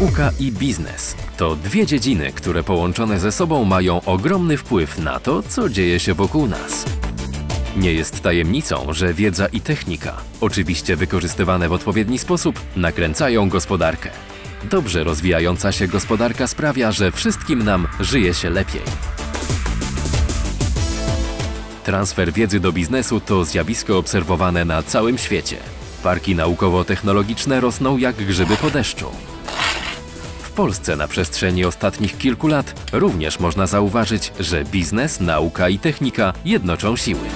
Nauka i biznes to dwie dziedziny, które połączone ze sobą mają ogromny wpływ na to, co dzieje się wokół nas. Nie jest tajemnicą, że wiedza i technika, oczywiście wykorzystywane w odpowiedni sposób, nakręcają gospodarkę. Dobrze rozwijająca się gospodarka sprawia, że wszystkim nam żyje się lepiej. Transfer wiedzy do biznesu to zjawisko obserwowane na całym świecie. Parki naukowo-technologiczne rosną jak grzyby po deszczu. Polsce na przestrzeni ostatnich kilku lat również można zauważyć, że biznes, nauka i technika jednoczą siły.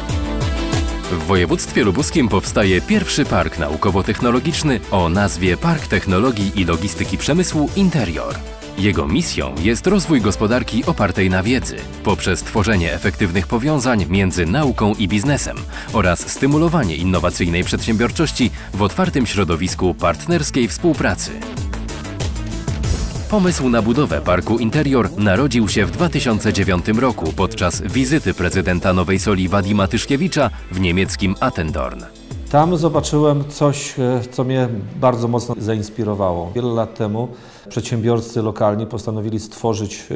W województwie lubuskim powstaje pierwszy park naukowo-technologiczny o nazwie Park Technologii i Logistyki Przemysłu Interior. Jego misją jest rozwój gospodarki opartej na wiedzy poprzez tworzenie efektywnych powiązań między nauką i biznesem oraz stymulowanie innowacyjnej przedsiębiorczości w otwartym środowisku partnerskiej współpracy. Pomysł na budowę parku Interior narodził się w 2009 roku podczas wizyty prezydenta Nowej Soli Wadima Tyszkiewicza w niemieckim Attendorn. Tam zobaczyłem coś, e, co mnie bardzo mocno zainspirowało. Wiele lat temu przedsiębiorcy lokalni postanowili stworzyć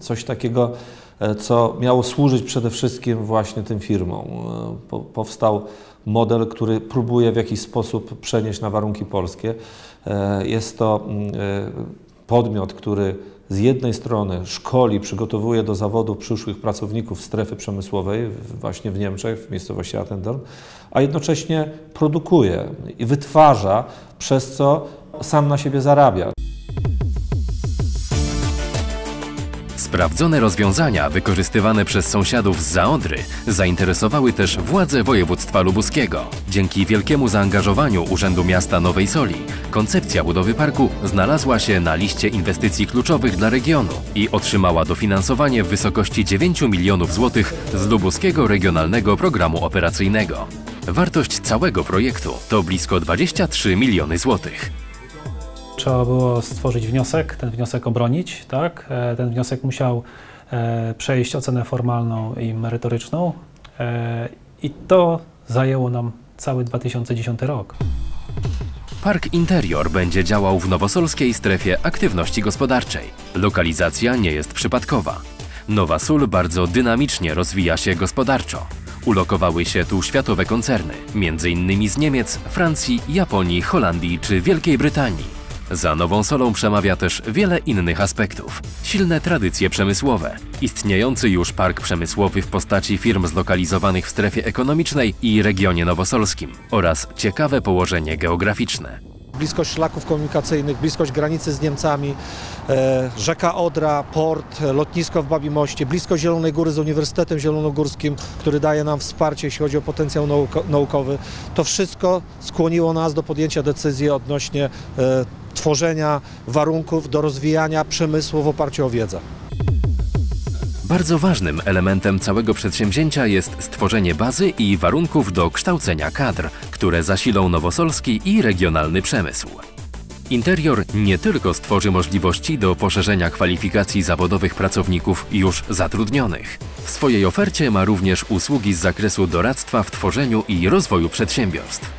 coś takiego, e, co miało służyć przede wszystkim właśnie tym firmom. E, po- Powstał model, który próbuje w jakiś sposób przenieść na warunki polskie. Jest to mm, podmiot, który z jednej strony szkoli, przygotowuje do zawodu przyszłych pracowników strefy przemysłowej właśnie w Niemczech, w miejscowości Attendorn, a jednocześnie produkuje i wytwarza, przez co sam na siebie zarabia. Sprawdzone rozwiązania wykorzystywane przez sąsiadów z Zaodry zainteresowały też władze województwa lubuskiego. Dzięki wielkiemu zaangażowaniu Urzędu Miasta Nowej Soli koncepcja budowy parku znalazła się na liście inwestycji kluczowych dla regionu i otrzymała dofinansowanie w wysokości 9 milionów złotych z lubuskiego regionalnego programu operacyjnego. Wartość całego projektu to blisko 23 miliony złotych. Trzeba było stworzyć wniosek, ten wniosek obronić, tak? E, Ten wniosek musiał e, przejść ocenę formalną i merytoryczną e, i to zajęło nam cały 2010 rok. Park Interior będzie działał w nowosolskiej strefie aktywności gospodarczej. Lokalizacja nie jest przypadkowa. Nowa Sól bardzo dynamicznie rozwija się gospodarczo. Ulokowały się tu światowe koncerny, m.in. z Niemiec, Francji, Japonii, Holandii czy Wielkiej Brytanii. Za Nową Solą przemawia też wiele innych aspektów. Silne tradycje przemysłowe, istniejący już park przemysłowy w postaci firm zlokalizowanych w strefie ekonomicznej i regionie nowosolskim oraz ciekawe położenie geograficzne. bliskość szlaków komunikacyjnych, bliskość granicy z Niemcami, e, rzeka Odra, port, e, lotnisko w Babimoście, blisko Zielonej Góry z Uniwersytetem Zielonogórskim, który daje nam wsparcie, jeśli chodzi o potencjał nauko naukowy. To wszystko skłoniło nas do podjęcia decyzji odnośnie e, tworzenia warunków do rozwijania przemysłu w oparciu o wiedzę. Bardzo ważnym elementem całego przedsięwzięcia jest stworzenie bazy i warunków do kształcenia kadr, które zasilą nowosolski i regionalny przemysł. Interior nie tylko stworzy możliwości do poszerzenia kwalifikacji zawodowych pracowników już zatrudnionych. W swojej ofercie ma również usługi z zakresu doradztwa w tworzeniu i rozwoju przedsiębiorstw.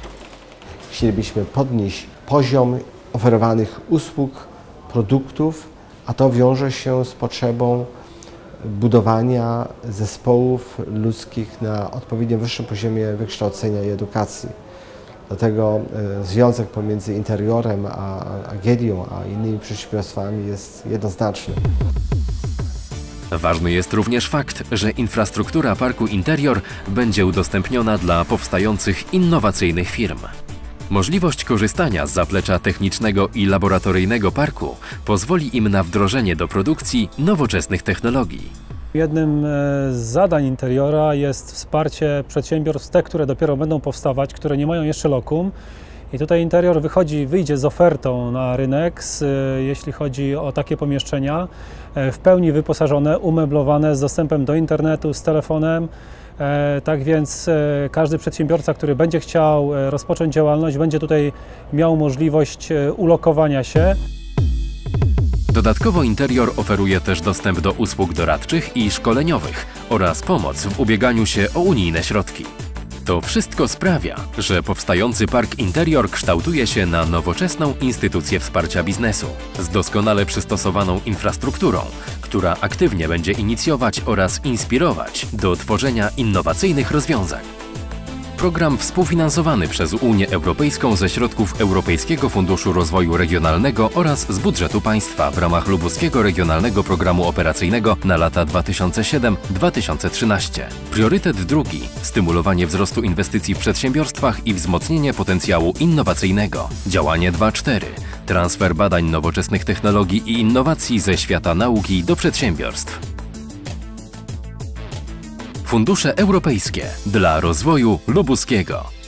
Chcielibyśmy podnieść poziom oferowanych usług, produktów, a to wiąże się z potrzebą budowania zespołów ludzkich na odpowiednio wyższym poziomie wykształcenia i edukacji. Dlatego e, związek pomiędzy interiorem a Agedią, a innymi przedsiębiorstwami jest jednoznaczny. Ważny jest również fakt, że infrastruktura parku Interior będzie udostępniona dla powstających innowacyjnych firm. Możliwość korzystania z zaplecza technicznego i laboratoryjnego parku pozwoli im na wdrożenie do produkcji nowoczesnych technologii. Jednym e, z zadań interiora jest wsparcie przedsiębiorstw, te, które dopiero będą powstawać, które nie mają jeszcze lokum. I tutaj interior wychodzi, wyjdzie z ofertą na rynek, e, jeśli chodzi o takie pomieszczenia, e, w pełni wyposażone, umeblowane, z dostępem do internetu, z telefonem. E, Tak więc e, każdy przedsiębiorca, który będzie chciał e, rozpocząć działalność, będzie tutaj miał możliwość ulokowania się. Dodatkowo Interior oferuje też dostęp do usług doradczych i szkoleniowych oraz pomoc w ubieganiu się o unijne środki. To wszystko sprawia, że powstający park Interior kształtuje się na nowoczesną instytucję wsparcia biznesu z doskonale przystosowaną infrastrukturą, która aktywnie będzie inicjować oraz inspirować do tworzenia innowacyjnych rozwiązań. Program współfinansowany przez Unię Europejską ze środków Europejskiego Funduszu Rozwoju Regionalnego oraz z budżetu państwa w ramach Lubuskiego Regionalnego Programu Operacyjnego na lata 2007-2013. Priorytet drugi stymulowanie wzrostu inwestycji w przedsiębiorstwach i wzmocnienie potencjału innowacyjnego. Działanie 2.4 transfer badań nowoczesnych technologii i innowacji ze świata nauki do przedsiębiorstw. Fundusze europejskie dla rozwoju lubuskiego.